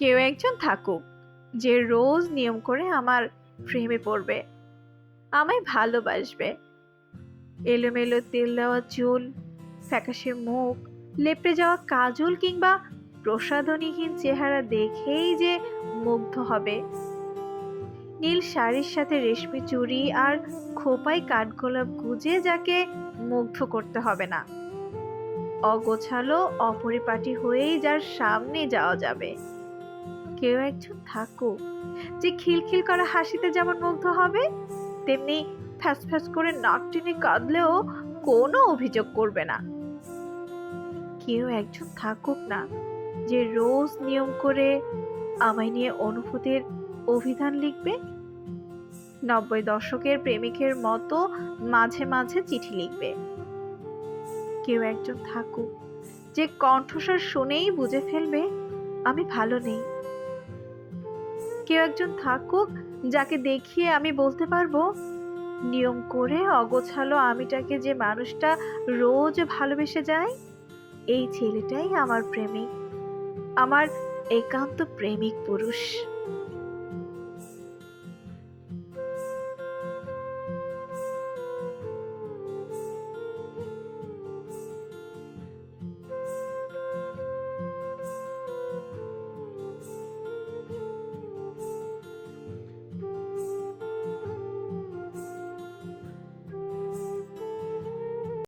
কেউ একজন থাকুক যে রোজ নিয়ম করে আমার প্রেমে পড়বে, আমায় ভালোবাসবে। এলোমেলো তেল দেওয়া চুল, ফ্যাকাশে মুখ লেপটে যাওয়া কাজল কিংবা প্রসাধনীহীন চেহারা দেখেই যে মুগ্ধ হবে। নীল শাড়ির সাথে রেশমি চুড়ি আর খোপায় কাঠগোলাপ গুজে যাকে মুগ্ধ করতে হবে না। অগোছালো, অপরিপাটি হয়েই যার সামনে যাওয়া যাবে। কেউ একজন থাকুক। যে খিলখিল করা হাসিতে যেমন মুগ্ধ হবে, তেমনি ফ্যাস ফ্যাস করে নাক টেনে কাঁদলেও কোনো অভিযোগ করবে না। কেউ একজন থাকুক না, যে রোজ নিয়ম করে আমায় নিয়ে অনুভূতির অভিধান লিখবে। নব্বই দশকের প্রেমিকের মতো মাঝে মাঝে চিঠি লিখবে। কেউ একজন থাকুক, যে কণ্ঠস্বর শুনেই বুঝে ফেলবে, আমি ভালো নেই। কেউ একজন থাকুক, যাকে দেখিয়ে আমি বলতে পারব, নিয়ম করে অগোছালো আমিটাকে যে মানুষটা রোজ ভালোবেসে যায়, এই ছেলেটাই আমার প্রেমিক, আমার একান্ত প্রেমিক পুরুষ।